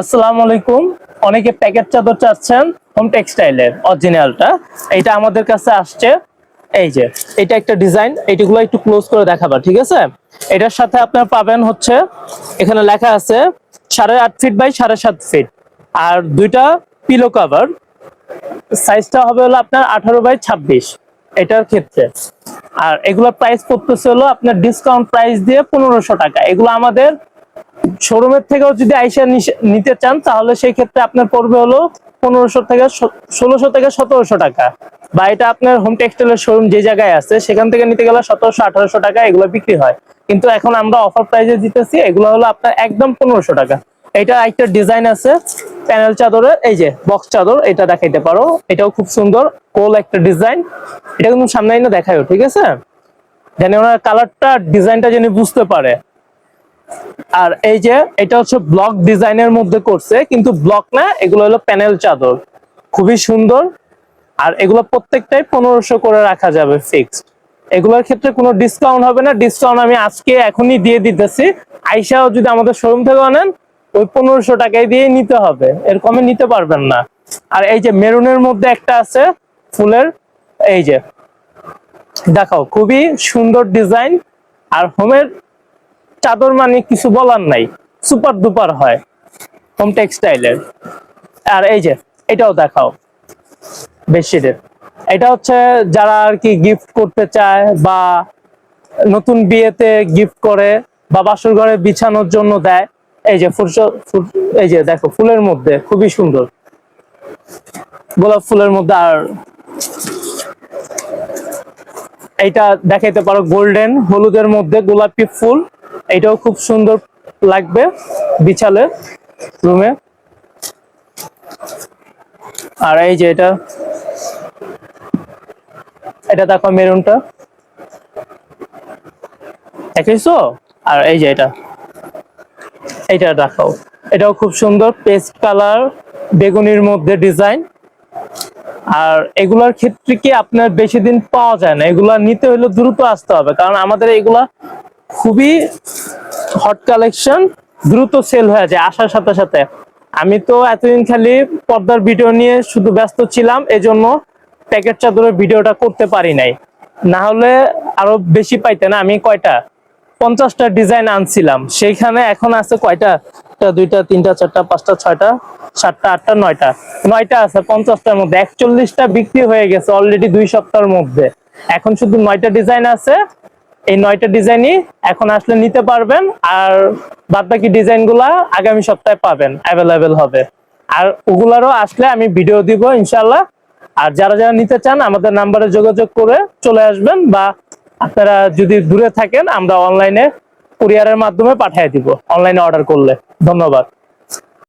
আসসালামু আলাইকুম। অনেকে প্যাকেট চাদর চাচ্ছেন, হোম টেক্সটাইলের, অরিজিনালটা। এটা আমাদের কাছে আসছে। এই যে, এটা একটা ডিজাইন, এইটাগুলো একটু ক্লোজ করে দেখাবা, ঠিক আছে? এটার সাথে আপনার পাবেন হচ্ছে, এখানে লেখা আছে, সাড়ে আট ফিট বাই সাড়ে সাত ফিট আর দুইটা পিলো কভার সাইজটা হবে হলো আপনার আঠারো বাই ছাব্বিশ, এটার ক্ষেত্রে। আর এগুলোর প্রাইস পড়তেছে হলো আপনার ডিসকাউন্ট প্রাইস দিয়ে পনেরোশো টাকা। এগুলো আমাদের শোরুমের থেকেও যদি আইসা নিতে চান, তাহলে সেই ক্ষেত্রে আপনার পড়বে হলো পনেরোশো থেকে ষোলোশো থেকে সতেরোশো টাকা। বা এটা আপনার হোম টেক্সটাইলের শোরুম যে জায়গায় আছে, সেখান থেকে নিতে গেলে সতেরোশো, আঠারোশো টাকা এগুলো বিক্রি হয়। কিন্তু এখন আমরা অফার প্রাইসে দিতেছি, এগুলো হলো আপনার একদম পনেরোশো টাকা। এটা একটা ডিজাইন আছে প্যানেল চাদরের, এই যে বক্স চাদর, এটা দেখাইতে পারো। এটাও খুব সুন্দর কোল একটা ডিজাইন এটা কিন্তু সামনে এনে দেখায়ও, ঠিক আছে? যেন ওনার কালারটা ডিজাইনটা যেন বুঝতে পারে। আর এই যে, এটা হচ্ছে ব্লক ডিজাইনের মধ্যে করছে, কিন্তু ব্লক না, এগুলো হলো প্যানেল চাদর। খুবই সুন্দর, আর এগুলো প্রত্যেকটাই পনেরোশো করে রাখা যাবে ফিক্সড এগুলোর ক্ষেত্রে কোনো ডিসকাউন্ট হবে না ডিসকাউন্ট আমি আজকে এখনই দিয়ে দিতেছি। আইসাও যদি আমাদের শোরুম থেকে আনেন, ওই পনেরোশো টাকায় দিয়ে নিতে হবে এর কমে নিতে পারবেন না। আর এই যে মেরুনের মধ্যে একটা আছে, ফুলের, এই যে, দেখাও, খুবই সুন্দর ডিজাইন আর হোমের চাদর মানে কিছু বলার নাই, সুপার দুপার হয় হোম টেক্সটাইলের আর এই যে, এটাও দেখাও, বেডশিটের। এটা হচ্ছে যারা আর কি গিফট করতে চায় বা নতুন বিয়েতে গিফট করে বা বাসর ঘরে বিছানোর জন্য দেয়, এই যে ফুল এই যে দেখো, ফুলের মধ্যে, খুবই সুন্দর। গোলাপ ফুলের মধ্যে আর এইটা দেখাইতে পারো গোল্ডেন হলুদের মধ্যে গোলাপি ফুল। এটাও খুব সুন্দর লাগবে বিছালে রুমে। আর এই যে এটা এটা দেখো মেরুনটা। দেখেছ? আর এই যে এটা। এইটা দেখাও। এটাও খুব সুন্দর পেস্ট কালার, বেগুনির মধ্যে ডিজাইন। আর এগুলার ক্ষেত্রে কি আপনার বেশি দিন পাওয়া যায় না? এগুলা নিতে হলে দ্রুত আসতে হবে। কারণ আমাদের এগুলা খুবই হট কালেকশন দ্রুত সেল হয়ে যায় আসার সাথে সাথে। আমি তো এতদিন খালি পর্দার ভিডিও নিয়ে শুধু ব্যস্ত ছিলাম, এজন্য প্যাকেট চাদরের ভিডিওটা করতে পারি নাই। না হলে আরও বেশি পাইতে না, আমি কয়টা? পঞ্চাশটা ডিজাইন আনছিলাম। সেইখানে এখন আছে কয়টা? দুইটা, তিনটা, চারটা, পাঁচটা, ছয়টা, সাতটা, আটটা, নয়টা। নয়টা আছে, পঞ্চাশটার মধ্যে। একচল্লিশটা বিক্রি হয়ে গেছে অলরেডি দুই সপ্তাহের মধ্যে। এখন শুধু নয়টা ডিজাইন আছে এই নয়টা ডিজাইনই এখন আসলে নিতে পারবেন, আর বাদ বাকি ডিজাইনগুলা আগামী সপ্তাহে পাবেন অ্যাভেলেবেল হবে। আর ওগুলারও আসলে আমি ভিডিও দিব ইনশাল্লাহ আর যারা যারা নিতে চান, আমাদের নাম্বারে যোগাযোগ করে চলে আসবেন, বা আপনারা যদি দূরে থাকেন, আমরা অনলাইনে কুরিয়ারের মাধ্যমে পাঠিয়ে দিব অনলাইনে অর্ডার করলে। ধন্যবাদ।